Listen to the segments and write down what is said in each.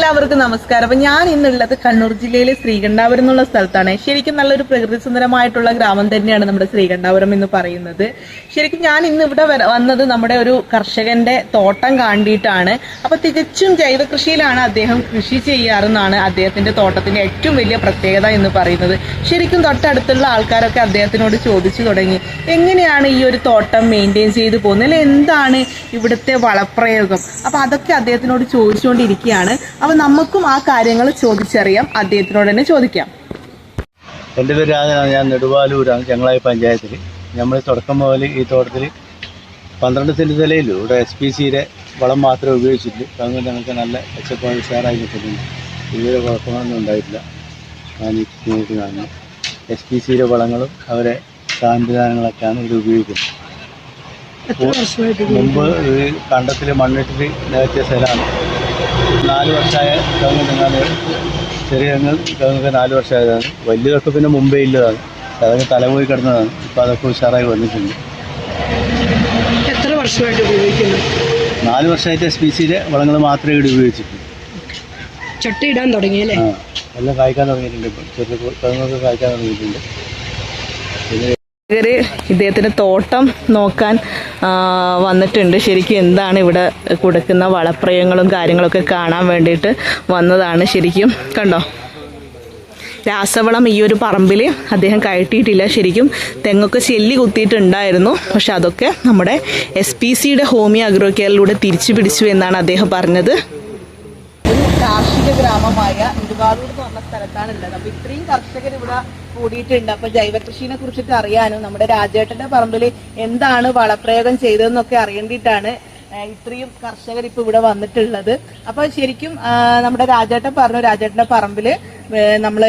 എല്ലാവർക്കും നമസ്കാരം. അപ്പൊ ഞാൻ ഇന്നുള്ളത് കണ്ണൂർ ജില്ലയിലെ ശ്രീകണ്ഠാപുരം എന്നുള്ള സ്ഥലത്താണ്. ശരിക്കും നല്ലൊരു പ്രകൃതി സുന്ദരമായിട്ടുള്ള ഗ്രാമം തന്നെയാണ് നമ്മുടെ ശ്രീകണ്ഠാപുരം എന്ന് പറയുന്നത്. ശരിക്കും ഞാൻ ഇന്ന് ഇവിടെ വന്നത് നമ്മുടെ ഒരു കർഷകന്റെ തോട്ടം കാണ്ടിയിട്ടാണ്. അപ്പൊ തികച്ചും ജൈവ കൃഷിയിലാണ് അദ്ദേഹം കൃഷി ചെയ്യാറെന്നാണ് അദ്ദേഹത്തിന്റെ തോട്ടത്തിന്റെ ഏറ്റവും വലിയ പ്രത്യേകത എന്ന് പറയുന്നത്. ശരിക്കും തൊട്ടടുത്തുള്ള ആൾക്കാരൊക്കെ അദ്ദേഹത്തിനോട് ചോദിച്ചു തുടങ്ങി. എങ്ങനെയാണ് ഈ ഒരു തോട്ടം മെയിന്റെയിൻ ചെയ്തു പോകുന്നത്? അല്ലെ എന്താണ് ഇവിടുത്തെ വളപ്രയോഗം? അപ്പൊ അതൊക്കെ അദ്ദേഹത്തിനോട് ചോദിച്ചുകൊണ്ടിരിക്കുകയാണ്. അപ്പൊ നമുക്കും ആ കാര്യങ്ങൾ ചോദിച്ചറിയാം. അദ്ദേഹത്തിനോട് തന്നെ ചോദിക്കാം. എന്റെ പേര് രാജനാണ്. ഞാൻ നെടുവാലൂരാണ് ചെങ്ങളായി പഞ്ചായത്തിൽ നമ്മൾ തുടക്കം മുതൽ ഈ തോട്ടത്തിൽ പന്ത്രണ്ട് സെന്റ് നിലയിലും ഇവിടെ എസ് പി സിയുടെ വളം മാത്രമേ ഉപയോഗിച്ചിട്ടുള്ളൂ. അതുകൊണ്ട് ഞങ്ങൾക്ക് നല്ല മെച്ചപ്പാട് ഉഷാറായി കിട്ടുന്നുണ്ട്. ഇതുവരെ കുഴപ്പങ്ങളൊന്നും ഉണ്ടായിട്ടില്ല. ഞാൻ ഈ നേരിട്ട് കാണുന്നു. എസ് പി സിയുടെ വളങ്ങളും അവരെ സംവിധാനങ്ങളൊക്കെയാണ് ഇവിടെ ഉപയോഗിക്കുന്നത്. മുമ്പ് ഈ കണ്ടത്തിൽ മണ്ണിട്ടിട്ട് നികത്തിയ സ്ഥലമാണ്. നാല് വർഷമായ കവുങ്ങ് തെങ്ങാണ് ചെറിയ തെങ്ങ് കവുങ്ങൊക്കെ നാല് വർഷമായതാണ്. വലിയതൊക്കെ പിന്നെ മുമ്പേ ഇല്ലതാണ്. അതൊക്കെ തലപോയി കിടന്നതാണ്. ഇപ്പോൾ അതൊക്കെ ഉഷാറായി വന്നിട്ടുണ്ട്. എത്ര വർഷമായിട്ട് ഉപയോഗിക്കുന്നു? നാല് വർഷമായിട്ട് എസ് പി സിയിലെ വളങ്ങൾ മാത്രമേ ഇവിടെ ഉപയോഗിച്ചിട്ടുള്ളൂ. ചട്ട ഇടാൻ തുടങ്ങിയല്ലേ ആ എല്ലാം കായ്ക്കാൻ തുടങ്ങിയിട്ടുണ്ട് ഇപ്പോൾ ചെറിയ കവുങ്ങൊക്കെ കായ്ക്കാൻ തുടങ്ങിയിട്ടുണ്ട്. പിന്നെ ഇവർ ഇദ്ദേഹത്തിന്റെ തോട്ടം നോക്കാൻ വന്നിട്ടുണ്ട്. ശരിക്കും എന്താണ് ഇവിടെ കൊടുക്കുന്ന വളപ്രയങ്ങളും കാര്യങ്ങളൊക്കെ കാണാൻ വേണ്ടിയിട്ട് വന്നതാണ് ശരിക്കും. കണ്ടോ? രാസവളം ഈ ഒരു പറമ്പിൽ അദ്ദേഹം കയറ്റിയിട്ടില്ല ശരിക്കും. തെങ്ങൊക്കെ ചെല്ലി കുത്തിയിട്ടുണ്ടായിരുന്നു. പക്ഷെ അതൊക്കെ നമ്മുടെ എസ് പി സിയുടെ ഹോമിയോ അഗ്രോ കെയറിലൂടെ തിരിച്ചു പിടിച്ചു എന്നാണ് അദ്ദേഹം പറഞ്ഞത്. കാർഷിക ഇരുവാളൂർ എന്ന് പറഞ്ഞ സ്ഥലത്താണ് ഉള്ളത്. അപ്പൊ ഇത്രയും കർഷകർ ഇവിടെ കൂടിയിട്ടുണ്ട്. അപ്പൊ ജൈവ കൃഷിനെ കുറിച്ചിട്ട് അറിയാനും നമ്മുടെ രാജേട്ടന്റെ പറമ്പിൽ എന്താണ് വളപ്രയോഗം ചെയ്തതെന്നൊക്കെ അറിയേണ്ടിയിട്ടാണ് ഇത്രയും കർഷകർ ഇപ്പൊ ഇവിടെ വന്നിട്ടുള്ളത്. അപ്പൊ ശരിക്കും നമ്മുടെ രാജേട്ടൻ പറഞ്ഞു രാജേട്ടന്റെ പറമ്പിൽ നമ്മൾ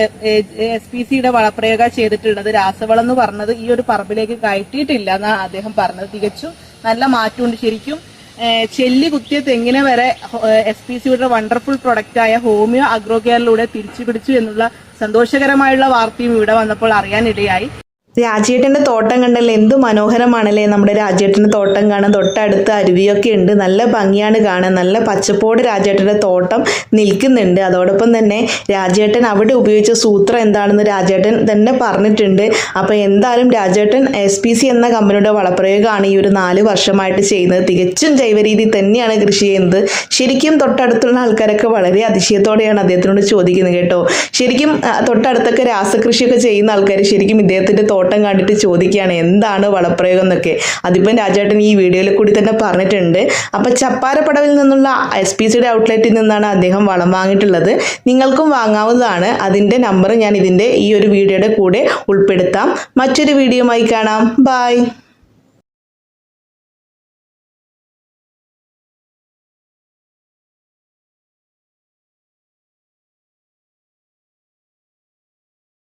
എസ് പി സിയുടെ വളപ്രയോഗ ചെയ്തിട്ടുള്ളത് രാസവളം എന്ന് പറഞ്ഞത് ഈ ഒരു പറമ്പിലേക്ക് കയറ്റിയിട്ടില്ല എന്നാണ് അദ്ദേഹം പറഞ്ഞത്. തികച്ചും നല്ല മാറ്റമുണ്ട് ശരിക്കും. ചെല്ലി കുത്തിയ തെങ്ങിനെ വരെ എസ് പി സിയുടെ വണ്ടർഫുൾ പ്രൊഡക്റ്റായ ഹോമിയോ അഗ്രോ കെയറിലൂടെ തിരിച്ചു പിടിച്ചു എന്നുള്ള സന്തോഷകരമായുള്ള വാർത്തയും ഇവിടെ വന്നപ്പോൾ അറിയാനിടയായി. രാജേട്ടന്റെ തോട്ടം കണ്ടല്ലേ? എന്തു മനോഹരമാണല്ലേ നമ്മുടെ രാജേട്ടന്റെ തോട്ടം കാണാൻ? തൊട്ടടുത്ത് അരുവിയൊക്കെ ഉണ്ട്. നല്ല ഭംഗിയാണ് കാണാൻ. നല്ല പച്ചപ്പോട് രാജേട്ടന്റെ തോട്ടം നിൽക്കുന്നുണ്ട്. അതോടൊപ്പം തന്നെ രാജേട്ടൻ അവിടെ ഉപയോഗിച്ച സൂത്രം എന്താണെന്ന് രാജേട്ടൻ തന്നെ പറഞ്ഞിട്ടുണ്ട്. അപ്പോൾ എന്തായാലും രാജേട്ടൻ എസ് പി സി എന്ന കമ്പനിയുടെ വളപ്രയോഗമാണ് ഈ ഒരു നാല് വർഷമായിട്ട് ചെയ്യുന്നത്. തികച്ചും ജൈവരീതി തന്നെയാണ് കൃഷി ചെയ്യുന്നത്. ശരിക്കും തൊട്ടടുത്തുള്ള ആൾക്കാരൊക്കെ വളരെ അതിശയത്തോടെയാണ് അദ്ദേഹത്തിനോട് ചോദിക്കുന്നത് കേട്ടോ. ശരിക്കും തൊട്ടടുത്തൊക്കെ രാസകൃഷിയൊക്കെ ചെയ്യുന്ന ആൾക്കാർ ശരിക്കും ഇദ്ദേഹത്തിന്റെ കണ്ടിട്ട് ചോദിക്കുകയാണ് എന്താണ് വളപ്രയോഗം എന്നൊക്കെ? അതിപ്പം രാജേട്ടൻ ഈ വീഡിയോയിൽ കൂടി തന്നെ പറഞ്ഞിട്ടുണ്ട്. അപ്പൊ ചപ്പാരപ്പടവിൽ നിന്നുള്ള എസ് പി സിയുടെ ഔട്ട്ലെറ്റിൽ നിന്നാണ് അദ്ദേഹം വളം വാങ്ങിയിട്ടുള്ളത്. നിങ്ങൾക്കും വാങ്ങാവുന്നതാണ്. അതിന്റെ നമ്പർ ഞാൻ ഇതിന്റെ ഈ ഒരു വീഡിയോയുടെ കൂടെ ഉൾപ്പെടുത്താം. മറ്റൊരു വീഡിയോയുമായി കാണാം. ബൈ